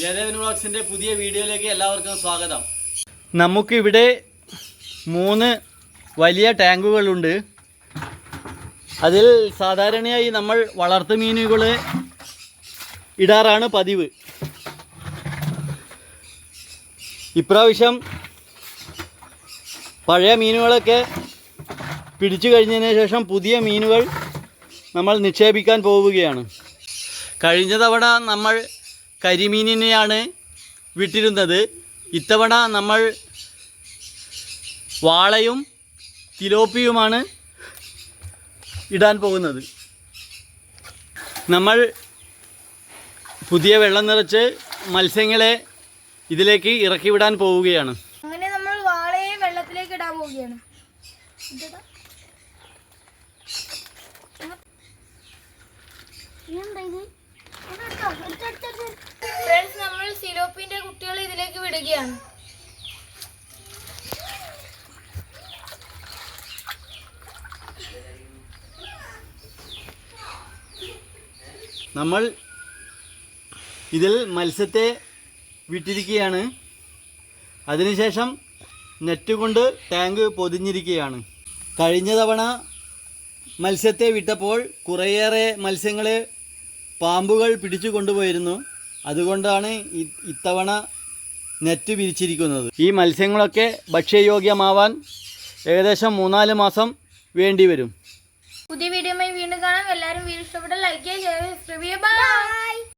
ജയദേവൻ പുതിയ വീഡിയോയിലേക്ക് എല്ലാവർക്കും സ്വാഗതം. നമുക്കിവിടെ മൂന്ന് വലിയ ടാങ്കുകളുണ്ട്. അതിൽ സാധാരണയായി നമ്മൾ വളർത്തു മീനുകൾ ഇടാറാണ് പതിവ്. ഇപ്രാവശ്യം പഴയ മീനുകളൊക്കെ പിടിച്ചു കഴിഞ്ഞതിന് ശേഷം പുതിയ മീനുകൾ നമ്മൾ നിക്ഷേപിക്കാൻ പോവുകയാണ്. കഴിഞ്ഞ തവണ നമ്മൾ കരിമീനിനെയാണ് വിട്ടിരുന്നത്. ഇത്തവണ നമ്മൾ വാളയും തിലോപ്പിയുമാണ് ഇടാൻ പോകുന്നത്. നമ്മൾ പുതിയ വെള്ളം നിറച്ച് മത്സ്യങ്ങളെ ഇതിലേക്ക് ഇറക്കി വിടാൻ പോവുകയാണ്. അങ്ങനെ നമ്മൾ വാളയെ വെള്ളത്തിലേക്ക് ഇടാൻ പോവുകയാണ്. വിടുകയാണ് നമ്മൾ ഇതിൽ മത്സ്യത്തെ വിട്ടിരിക്കുകയാണ്. അതിനുശേഷം നെറ്റ് കൊണ്ട് ടാങ്ക് പൊതിഞ്ഞിരിക്കുകയാണ്. കഴിഞ്ഞ തവണ മത്സ്യത്തെ വിട്ടപ്പോൾ കുറേയേറെ മത്സ്യങ്ങളെ പാമ്പുകൾ പിടിച്ചു കൊണ്ടുപോയിരുന്നു. അതുകൊണ്ടാണ് ഇത്തവണ നെറ്റ് വിരിച്ചിരിക്കുന്നത് ഈ മത്സ്യങ്ങളൊക്കെ ഭക്ഷ്യയോഗ്യമാവാൻ ഏകദേശം മൂന്നാൽ മാസം വേണ്ടി വരും. പുതിയ വീഡിയോയുമായി വീണ്ടും കാണാം. എല്ലാവരും വീഡിയോ ഇഷ്ടപ്പെട്ട ലൈക്ക് ചെയ്യുക ചെയ്യുക സബ്സ്ക്രൈബ് ചെയ്യുക. ബൈ